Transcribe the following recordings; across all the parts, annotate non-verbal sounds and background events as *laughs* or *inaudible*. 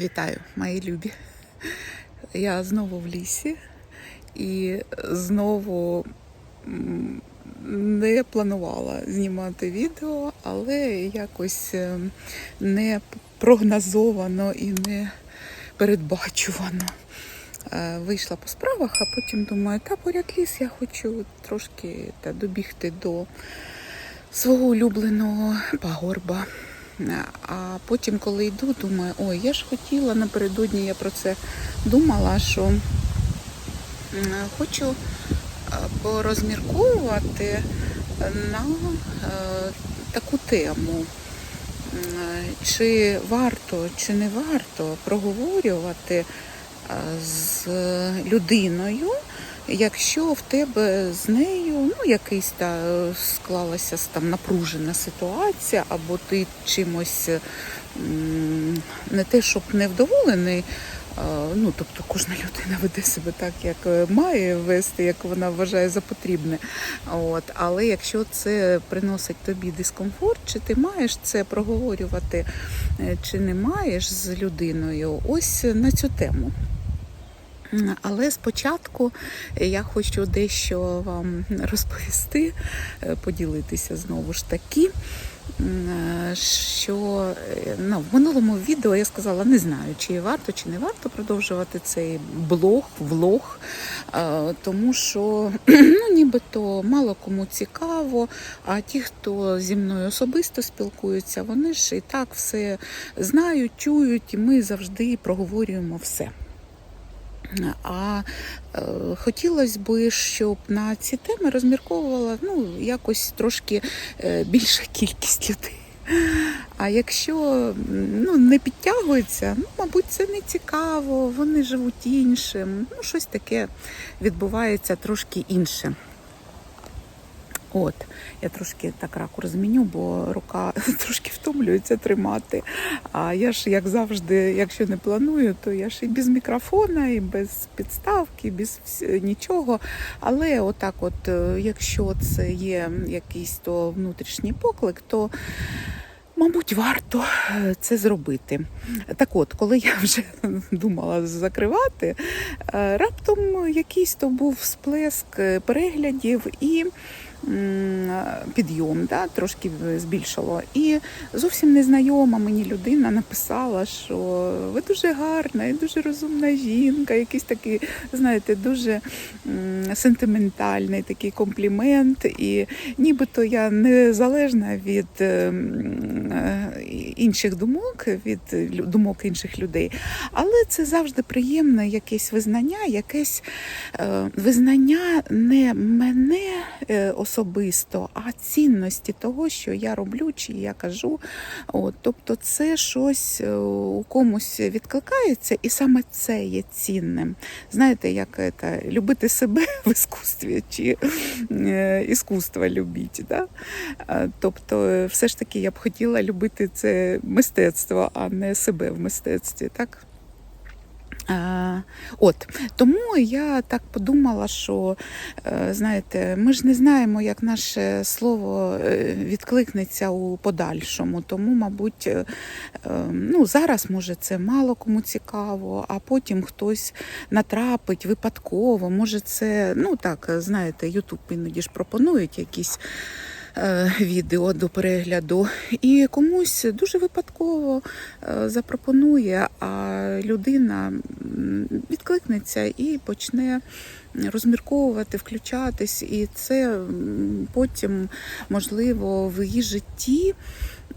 Вітаю, мої любі. Я знову в лісі і знову не планувала знімати відео, але якось е, не прогнозовано і не передбачувано. Е, Вийшла по справах, а потім думаю, та поряд ліс, я хочу трошки та, добігти до свого улюбленого пагорба. А потім, коли йду, думаю, ой, я ж хотіла напередодні, я про це думала, що хочу е, порозмірковувати на е, таку тему. Чи варто, чи не варто проговорювати е, з людиною, якщо в тебе з нею ну, якийсь та е, склалася там напружена ситуація, або ти чимось не те, щоб невдоволений. е, Ну, тобто кожна людина веде себе так, як е, має вести, як вона вважає за потрібне. От. Але якщо це приносить тобі дискомфорт, чи ти маєш це проговорювати, чи не маєш з людиною, ось на цю тему. Але спочатку я хочу дещо вам розповісти, е, поділитися знову ж таки. е, Що е, ну, в минулому відео я сказала, не знаю, чи варто, чи не варто продовжувати цей блог, влог, тому що *clears throat* ну, нібито мало кому цікаво, а ті, хто зі мною особисто спілкуються, вони ж і так все знають, чують, і ми завжди проговорюємо все. А е, хотілося б, щоб на ці теми розмірковувала ну, якось трошки е, більша кількість людей. А якщо ну, не підтягується, ну, мабуть, це не цікаво, вони живуть іншим. Ну, щось таке відбувається трошки інше. От, я трошки так ракурс зміню, бо рука *laughs* трошки втомлюється тримати. А я ж, як завжди, якщо не планую, то я ж і без мікрофона, і без підставки, і без нічого. Але отак, от, е, якщо це є якийсь то внутрішній поклик, то Мабуть, варто е, це зробити. Так от, коли я вже *laughs* думала закривати, е, раптом якийсь то був сплеск переглядів і підйом, да, трошки збільшило. І зовсім незнайома мені людина написала, що ви дуже гарна і дуже розумна жінка, якийсь такий, знаєте, дуже сентиментальний такий комплімент. І нібито я незалежна від е, м, е, інших думок, від думок інших людей. Але це завжди приємне якесь визнання, якесь е, визнання не мене е, особисто, а цінності того, що я роблю чи я кажу. От, тобто це щось е, у комусь відкликається, і саме це є цінним. Знаєте, як це, любити себе *laughs* в іскусстві чи е, іскусство любіть. Да? Тобто, е, все ж таки я б хотіла любити це мистецтво, а не себе в мистецтві. Так? От тому я так подумала, що е, знаєте, ми ж не знаємо, як наше слово е, відкликнеться у подальшому. Тому, мабуть, е, ну зараз може це мало кому цікаво, а потім хтось натрапить випадково. Може, це ну так, знаєте, Ютуб іноді ж пропонують якісь відео до перегляду, і комусь дуже випадково запропонує, а людина відкликнеться і почне розмірковувати, включатись, і це потім можливо в її житті.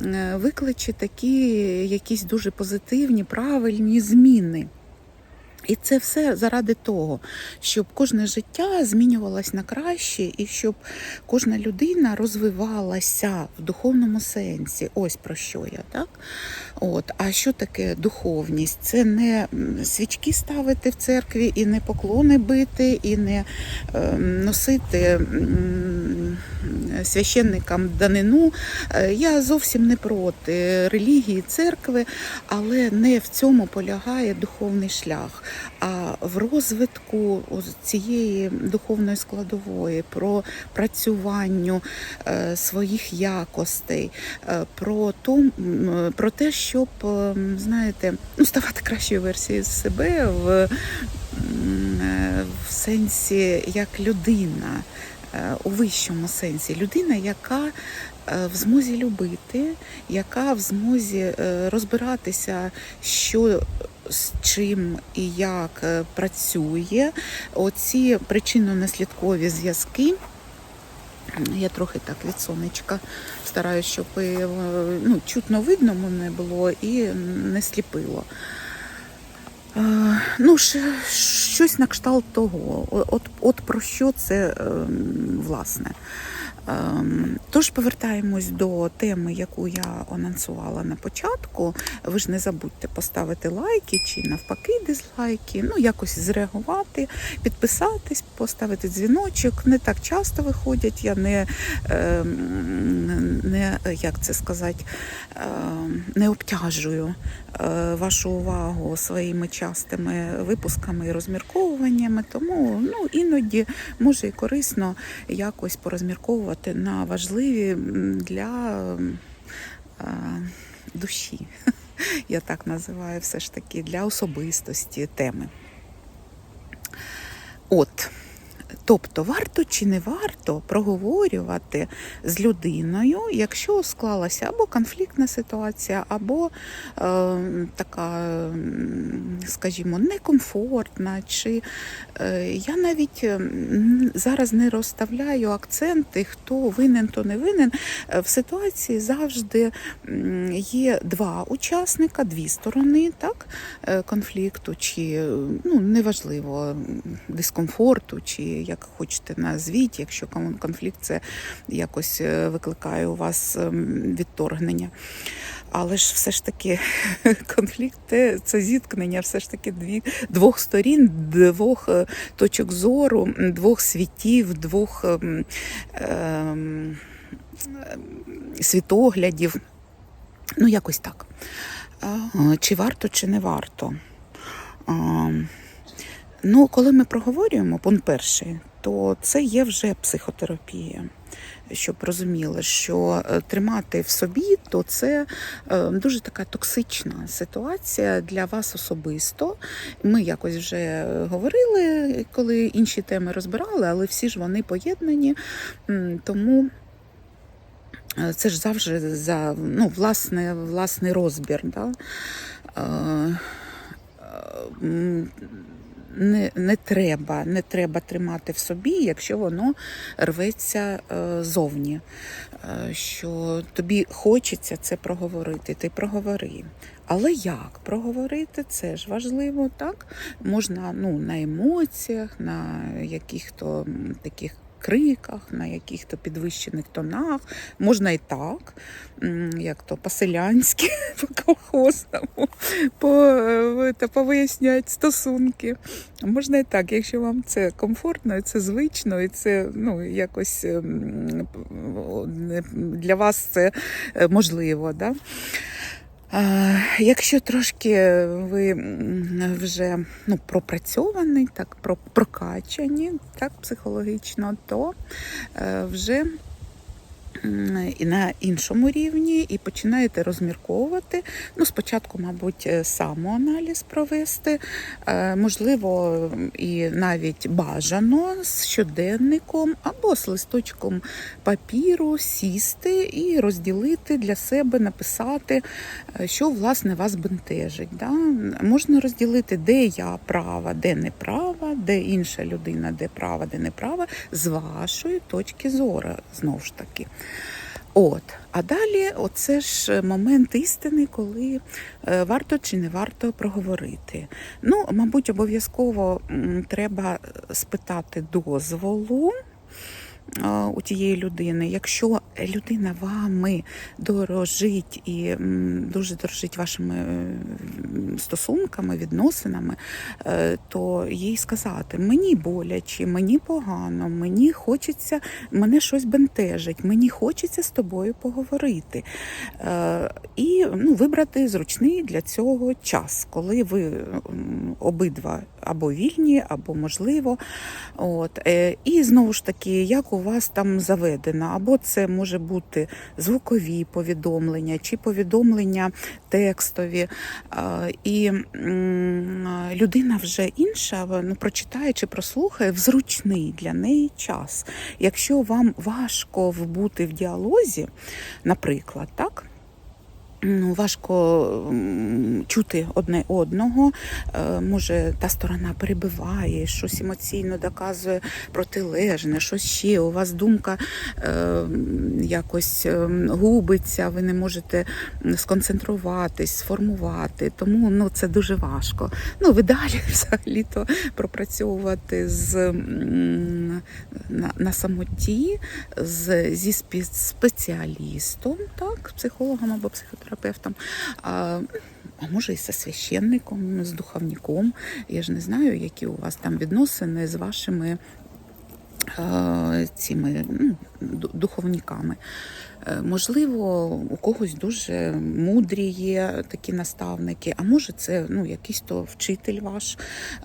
е, Викличе такі якісь дуже позитивні, правильні зміни. І це все заради того, щоб кожне життя змінювалось на краще, і щоб кожна людина розвивалася в духовному сенсі. Ось про що я, так? От. А що таке духовність? Це не свічки ставити в церкві, і не поклони бити, і не е, носити священникам данину. Е, Я зовсім не проти релігії, церкви, але не в цьому полягає духовний шлях. А в розвитку цієї духовної складової, про працюванню е, своїх якостей, е, про, м, про те, щоб е, знаєте, ну, ставати кращою версією себе в, в сенсі як людина. У вищому сенсі людина, яка в змозі любити, яка в змозі розбиратися, що з чим і як е, працює. Оці причинно-наслідкові зв'язки. Я трохи так від сонечка стараюся, щоб е, ну, чутно видно мене було і не сліпило. Е, Ну, щось на кшталт того. От, от про що це ем, власне. Ем, Тож повертаємось до теми, яку я анонсувала на початку. Ви ж не забудьте поставити лайки чи навпаки дизлайки, ну якось зреагувати, підписатись, поставити дзвіночок. Не так часто виходять. Я не, ем, не як це сказати, ем, не обтяжую е, вашу увагу своїми частими випусками і розмірковуваннями. Тому ну, іноді може і корисно якось порозмірковувати на важливі для душі. *laughs* Я так називаю все ж таки для особистості теми. От. Тобто, варто чи не варто проговорювати з людиною, якщо склалася або конфліктна ситуація, або е, така, скажімо, некомфортна, чи е, я навіть зараз не розставляю акценти, хто винен, то не винен. Е, В ситуації завжди є два учасника, дві сторони так, е, конфлікту, чи ну, неважливо дискомфорту, чи як хочете назвіть, якщо конфлікт це якось е, викликає у вас ем, відторгнення. Але ж все ж таки *laughs* конфлікт це, зіткнення, все ж таки дві, двох сторін, двох е, точок зору, двох світів, двох ем, світоглядів. Ну, якось так. Чи варто, чи не варто? Ну, коли ми проговорюємо пункт перший, то це є вже психотерапія. Щоб розуміли, що е, тримати в собі, то це е, дуже така токсична ситуація для вас особисто. Ми якось вже говорили, коли інші теми розбирали, але всі ж вони поєднані. Тому е, це ж завжди за ну, власне, власний розбір. Да? Не, не треба, не треба тримати в собі, якщо воно рветься е, зовні. Е, що тобі хочеться це проговорити, ти проговори. Але як проговорити, це ж важливо, так? Можна ну, на емоціях, на яких-то таких криках, на яких-то підвищених тонах. Можна і так, як то по-селянськи, *laughs* по-колхозному, по, е, повиясняти стосунки. Можна і так, якщо вам це комфортно, і це звично, і це ну, якось ем, для вас це е, можливо. Да? Якщо трошки ви вже ну, пропрацьовані, так, про- прокачані так, психологічно, то е, вже і на іншому рівні і починаєте розмірковувати. Ну, спочатку, мабуть, е, самоаналіз провести, е, можливо, і навіть бажано з щоденником або з листочком папіру сісти і розділити для себе, написати, е, що власне вас бентежить. Да? Можна розділити, де я права, де не права, де інша людина, де права, де не права, з вашої точки зору, знову ж таки. От, а далі, оце ж момент істини, коли е, варто чи не варто проговорити. Ну, мабуть, обов'язково треба спитати дозволу е, у тієї людини. Якщо людина вами дорожить і дуже дорожить вашими е, стосунками, відносинами, е, то їй сказати: мені боляче, мені погано, мені хочеться, мене щось бентежить, мені хочеться з тобою поговорити. Е, І ну, вибрати зручний для цього час, коли ви обидва або вільні, або можливо. От. е, І знову ж таки, як у вас там заведено, або це може бути звукові повідомлення, чи повідомлення текстові. Е, І людина вже інша, ну, прочитає чи прослухає в зручний для неї час. Якщо вам важко бути в діалозі, наприклад, так? Ну, важко чути одне одного. Е, Може, та сторона перебиває, щось емоційно доказує протилежне, щось ще. У вас думка е, якось е, губиться, ви не можете сконцентруватись, сформувати. Тому ну, це дуже важко. Ну, в ідеалі *laughs* взагалі-то пропрацьовувати з, на, на самоті з, зі спеціалістом, так, психологом або психотерапевтом. А, а може і со священником, з духовником. Я ж не знаю, які у вас там відносини з вашими цими ну, духовниками. Е, Можливо, у когось дуже мудрі є такі наставники, а може, це ну, якийсь то вчитель ваш,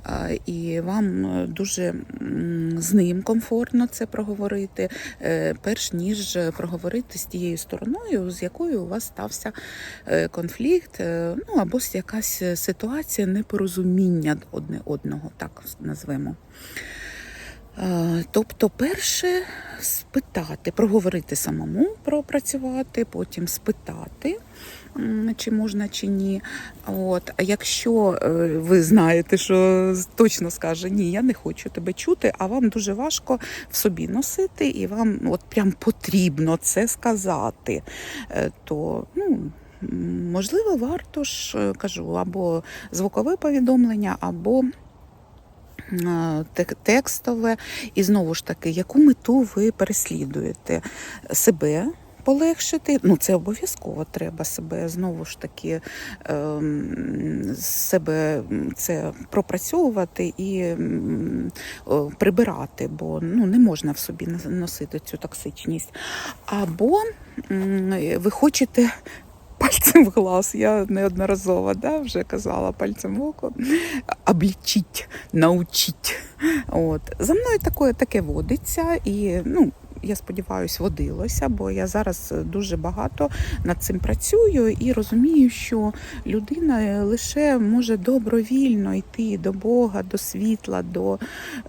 е, і вам е, дуже з ним комфортно це проговорити, перш ніж проговорити з тією стороною, з якою у вас стався конфлікт, ну або якась ситуація непорозуміння одне одного, так назвемо. Е, Тобто, перше спитати, проговорити самому, пропрацювати, потім спитати, чи можна чи ні. От. А якщо е, ви знаєте, що точно скаже ні, я не хочу тебе чути, а вам дуже важко в собі носити, і вам от прям потрібно це сказати, е, то ну. Можливо, варто ж кажу, або звукове повідомлення, або текстове. І знову ж таки, яку мету ви переслідуєте? Себе полегшити, ну це обов'язково треба себе знову ж таки ем, себе це пропрацьовувати і прибирати, бо ну, не можна в собі носити цю токсичність. Або ви хочете. Пальцем в глаз, я неодноразово да, вже казала пальцем в око, облічіть, научіть. От. За мною таке, таке водиться, і ну, я сподіваюся, водилося, бо я зараз дуже багато над цим працюю і розумію, що людина лише може добровільно йти до Бога, до світла, до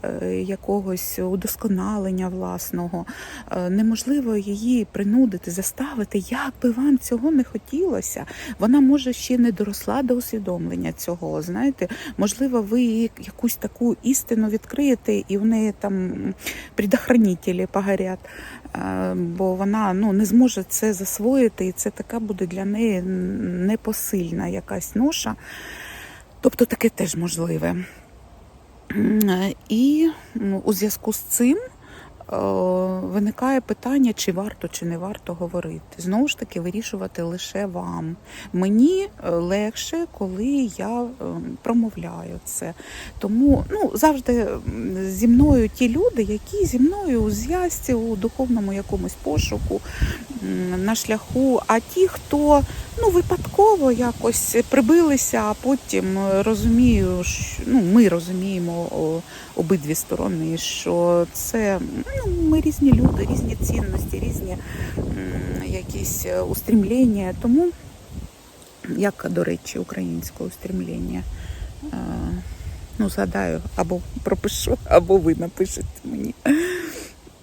е, якогось удосконалення власного. Е, неможливо її принудити, заставити, як би вам цього не хотілося. Вона може ще не доросла до усвідомлення цього. Знаєте, можливо, ви якусь таку істину відкриєте, і в неї там предохранителі погорять. Е, Бо вона ну не зможе це засвоїти, і це така буде для неї непосильна якась ноша. Тобто таке теж можливе. Е, І м, у зв'язку з цим виникає питання, чи варто, чи не варто говорити. Знову ж таки, вирішувати лише вам. Мені е, легше, коли я е, промовляю це. Тому ну, завжди зі мною ті люди, які зі мною у зв'язці, у духовному якомусь пошуку на шляху. А ті, хто ну, випадково якось прибилися, а потім е, розумію, що, ну, ми розуміємо обидві сторони, що це ну, ми різні люди, різні цінності, різні якісь е, устремлення. Тому, як, до речі, українське устремлення. Е, Ну, згадаю, або пропишу, або ви напишете мені.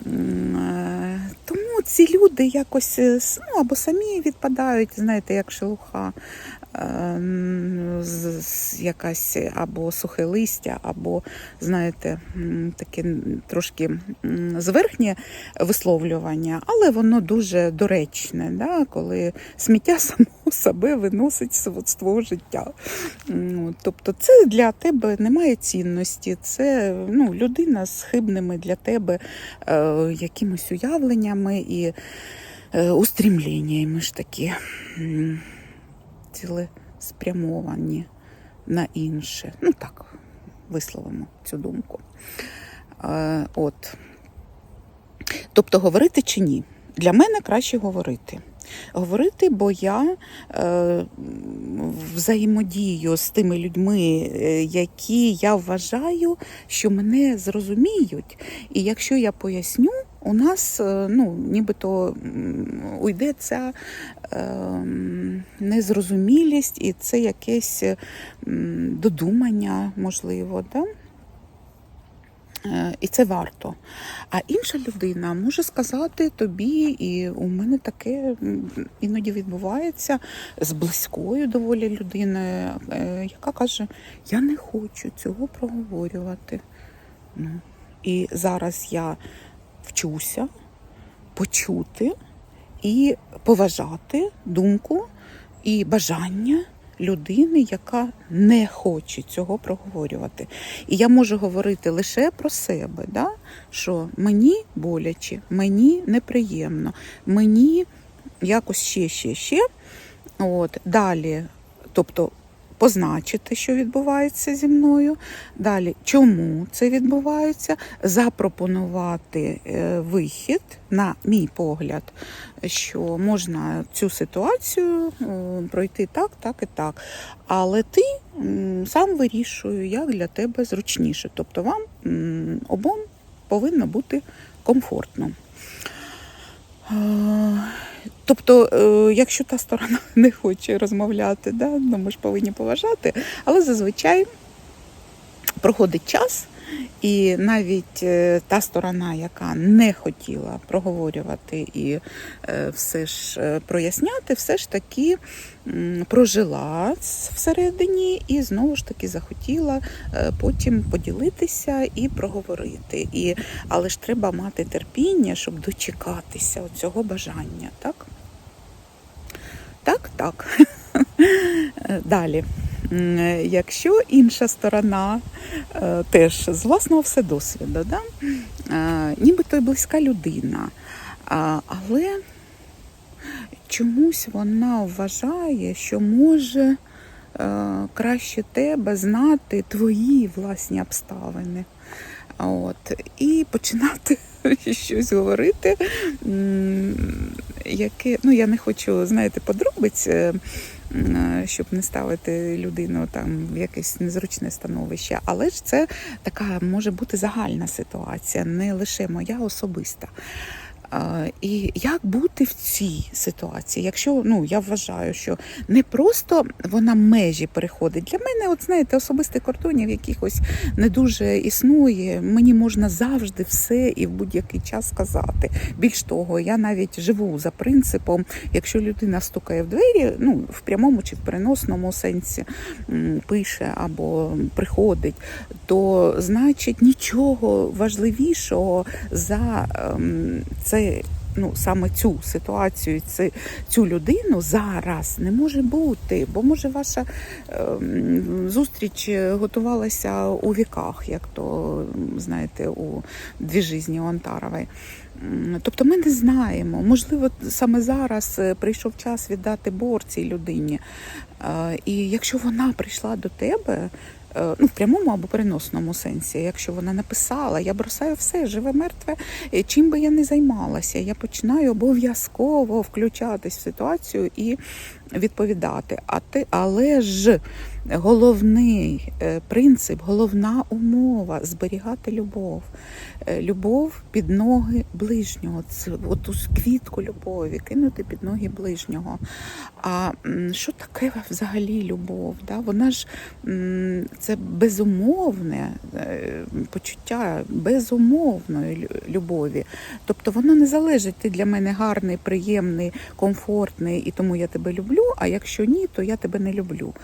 Е, Тому ці люди якось ну, або самі відпадають, знаєте, як шелуха, якась або сухе листя, або, знаєте, таке трошки зверхнє висловлювання, але воно дуже доречне, да? коли сміття *laughs* само себе виносить твого життя. Тобто це для тебе немає цінності, це ну, людина з хибними для тебе е, якимось уявленнями і е, устрімліннями ж такі цілеспрямовані на інше. Ну так, висловимо цю думку. Е, от. Тобто, говорити чи ні? Для мене краще говорити. Говорити, бо я е, взаємодію з тими людьми, е, які я вважаю, що мене зрозуміють. І якщо я поясню, у нас е, ну, нібито уйде ця е, незрозумілість і це якесь м, додумання, можливо. Да? Е, І це варто. А інша людина може сказати тобі, і у мене таке іноді відбувається з близькою доволі людиною, е, яка каже: Я не хочу цього проговорювати. Ну, і зараз я вчуся почути і поважати думку і бажання людини, яка не хоче цього проговорювати. І я можу говорити лише про себе, да? що мені боляче, мені неприємно, мені якось ще, ще, ще. От, далі, тобто позначити, що відбувається зі мною. Далі, чому це відбувається, запропонувати е, вихід, на мій погляд, що можна цю ситуацію е, пройти так, так і так. Але ти сам вирішує, як для тебе зручніше. Тобто вам обом повинно бути комфортно. Тобто, е, якщо та сторона *laughs* не хоче розмовляти, да, ну ми ж повинні поважати, але зазвичай проходить час, і навіть е, та сторона, яка не хотіла проговорювати і е, все ж е, проясняти, все ж таки прожила всередині і знову ж таки захотіла потім поділитися і проговорити. І, але ж треба мати терпіння, щоб дочекатися цього бажання, так? Так, так. *laughs* Далі. Е, Якщо інша сторона е, теж з власного все досвіду, да? нібито й близька людина, але чомусь вона вважає, що може е, краще тебе знати твої власні обставини. От, і починати *laughs* щось говорити, яке, ну я не хочу, знаєте, подробиць, щоб не ставити людину там в якесь незручне становище, але ж це така може бути загальна ситуація, не лише моя особиста. І як бути в цій ситуації, якщо ну я вважаю, що не просто вона межі переходить. Для мене, от знаєте, особистих кордонів якихось не дуже існує. Мені можна завжди все і в будь-який час сказати. Більш того, я навіть живу за принципом, якщо людина стукає в двері, ну в прямому чи в переносному сенсі пише або приходить, то значить нічого важливішого за ем, це. Ну, саме цю ситуацію, це, цю людину зараз не може бути, бо може ваша ем, зустріч готувалася у віках, як то знаєте, у дві жизні у Антарової. Тобто ми не знаємо. Можливо, саме зараз е, прийшов час віддати бор цій людині. Е, І якщо вона прийшла до тебе, е, ну в прямому або переносному сенсі, якщо вона написала, я бросаю все, живе мертве, е, чим би я не займалася, я починаю обов'язково включатись в ситуацію і відповідати. А ти, але ж головний е, принцип, головна умова зберігати любов. Е, Любов під ноги ближнього. Оту квітку любові, кинути під ноги ближнього. А що таке взагалі любов? Да? Вона ж це безумовне е, почуття безумовної любові. Тобто воно не залежить, ти для мене гарний, приємний, комфортний, і тому я тебе люблю. А якщо ні, то я тебе не люблю.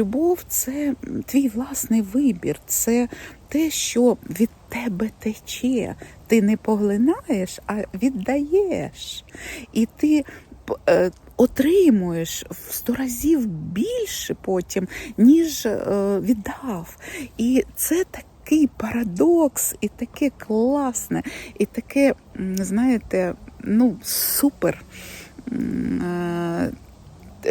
Любов це твій власний вибір, це те, що від тебе тече. Ти не поглинаєш, а віддаєш. І ти е, отримуєш в сто разів більше потім, ніж е, віддав. І це такий парадокс, і таке класне, і таке, знаєте, ну, супер.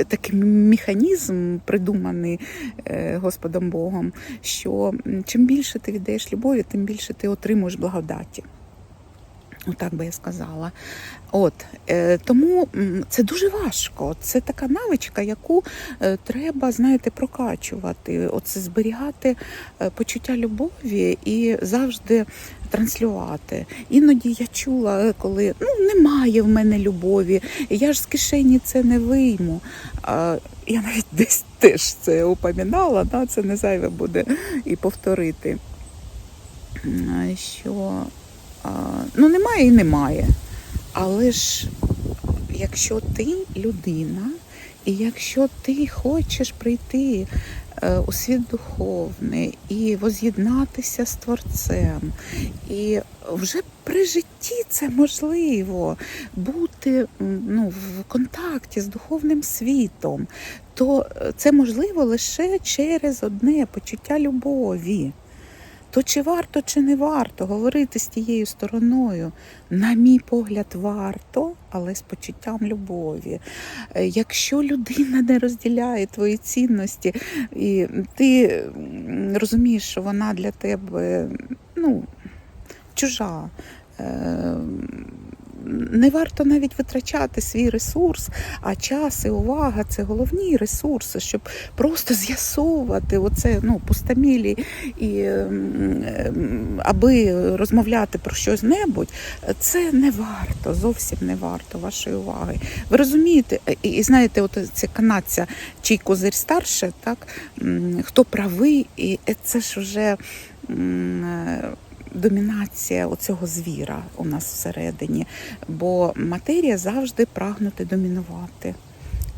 Такий механізм придуманий е, Господом Богом, що чим більше ти віддаєш любові, тим більше ти отримуєш благодаті. Отак би я сказала. От е, тому це дуже важко. Це така навичка, яку е, треба, знаєте, прокачувати. Оце зберігати е, почуття любові і завжди транслювати. Іноді я чула, коли ну немає в мене любові, я ж з кишені це не вийму. А, я навіть десь теж це упоминала, да, це не зайве буде і повторити. Що ну немає і немає. Але ж якщо ти людина, і якщо ти хочеш прийти е, у світ духовний і воз'єднатися з Творцем, і вже при житті це можливо бути ну, в контакті з духовним світом, то е, це можливо лише через одне почуття любові. То чи варто, чи не варто говорити з тією стороною? На мій погляд, варто, але з почуттям любові. Е, Якщо людина не розділяє твої цінності, і ти розумієш, що вона для тебе ну, чужа. Е, Не варто навіть витрачати свій ресурс, а час і увага це головні ресурси, щоб просто з'ясовувати оце ну, пустомілі і ем, ем, аби розмовляти про щось небудь, це не варто, зовсім не варто вашої уваги. Ви розумієте, і, і знаєте, от це канадця, чий козир старше, так хто правий, і це ж вже. Домінація оцього звіра у нас всередині, бо матерія завжди прагнути домінувати.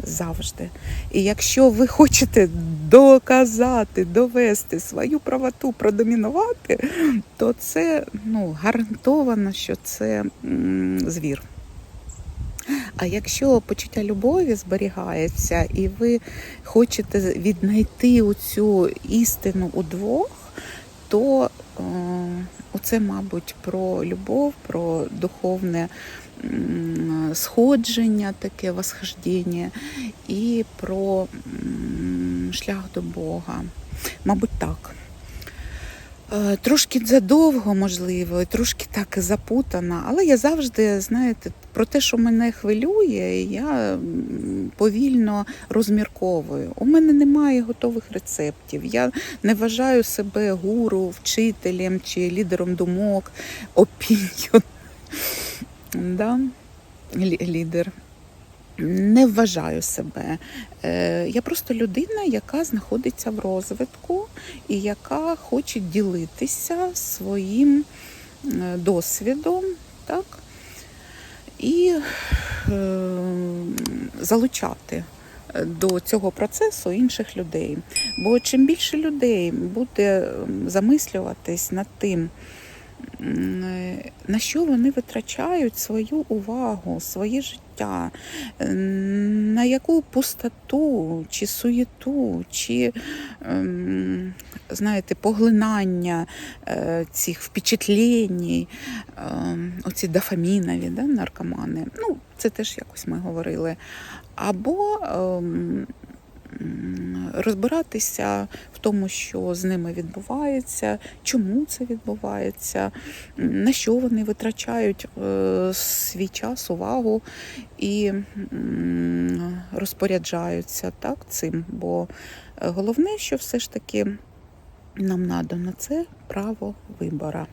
Завжди. І якщо ви хочете доказати, довести свою правоту, продомінувати, то це ну, гарантовано, що це звір. А якщо почуття любові зберігається, і ви хочете віднайти оцю істину удвох, то е, оце, мабуть, про любов, про духовне сходження, таке восхождення, і про шлях до Бога. Мабуть, так. Е, Трошки задовго, можливо, трошки так запутана, але я завжди, знаєте, про те, що мене хвилює, я повільно розмірковую. У мене немає готових рецептів. Я не вважаю себе гуру, вчителем чи лідером думок, опіньон. *laughs* Да? Лі- Лідер. Не вважаю себе. Е, Я просто людина, яка знаходиться в розвитку і яка хоче ділитися своїм е, досвідом, так? І е, залучати до цього процесу інших людей. Бо чим більше людей буде замислюватись над тим, на що вони витрачають свою увагу, своє життя, е, на яку пустоту, чи суєту, чи ем, знаєте, поглинання е, цих впечатлень, ем, оці дофамінові, да, наркомани. Ну, це теж якось ми говорили. Або ем, розбиратися тому, що з ними відбувається, чому це відбувається, на що вони витрачають е, свій час, увагу і розпоряджаються так, цим. Бо е, головне, що все ж таки нам надано, це право вибора.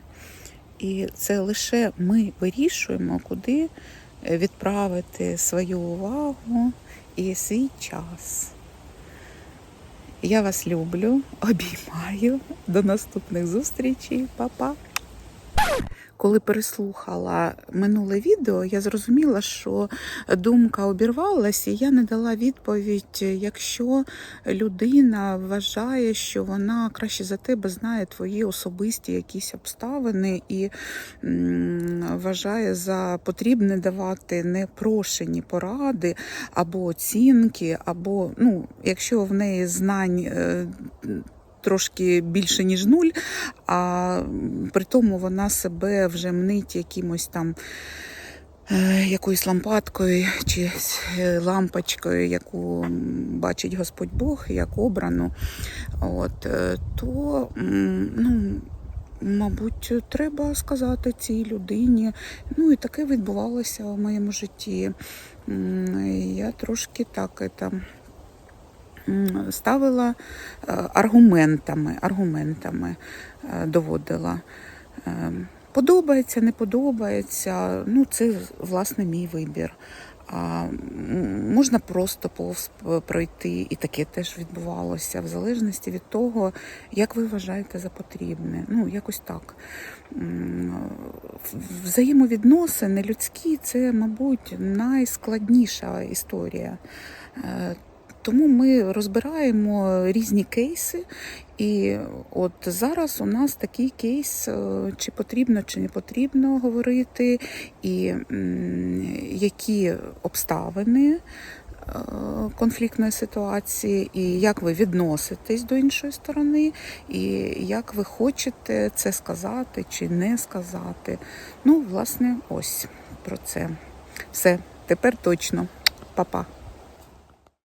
І це лише ми вирішуємо, куди е, відправити свою увагу і свій час. Я вас люблю, *laughs* обіймаю. До наступних зустрічей, Па-па! Коли переслухала минуле відео, я зрозуміла, що думка обірвалася, і я не дала відповідь, якщо людина вважає, що вона краще за тебе знає твої особисті якісь обставини і вважає за потрібне давати непрошені поради або оцінки, або ну, якщо в неї знань. Трошки більше ніж нуль, а при тому вона себе вже мнить якимось там е, якоюсь лампадкою чи е, лампочкою, яку бачить Господь Бог як обрану, от, е, то ну, мабуть, треба сказати цій людині. Ну і таке відбувалося в моєму житті. Я трошки так м, ставила е, аргументами, аргументами е, доводила. Е, Подобається, не подобається. Ну, це власне мій вибір. А можна просто повз пройти, і таке теж відбувалося, в залежності від того, як ви вважаєте за потрібне. Ну, якось так. Взаємовідносини людські це, мабуть, найскладніша історія. Тому ми розбираємо різні кейси, і от зараз у нас такий кейс, е, чи потрібно, чи не потрібно говорити, і які обставини е, конфліктної ситуації, і як ви відноситесь до іншої сторони, і як ви хочете це сказати чи не сказати. Ну, власне, ось про це. Все, тепер точно. Па-па.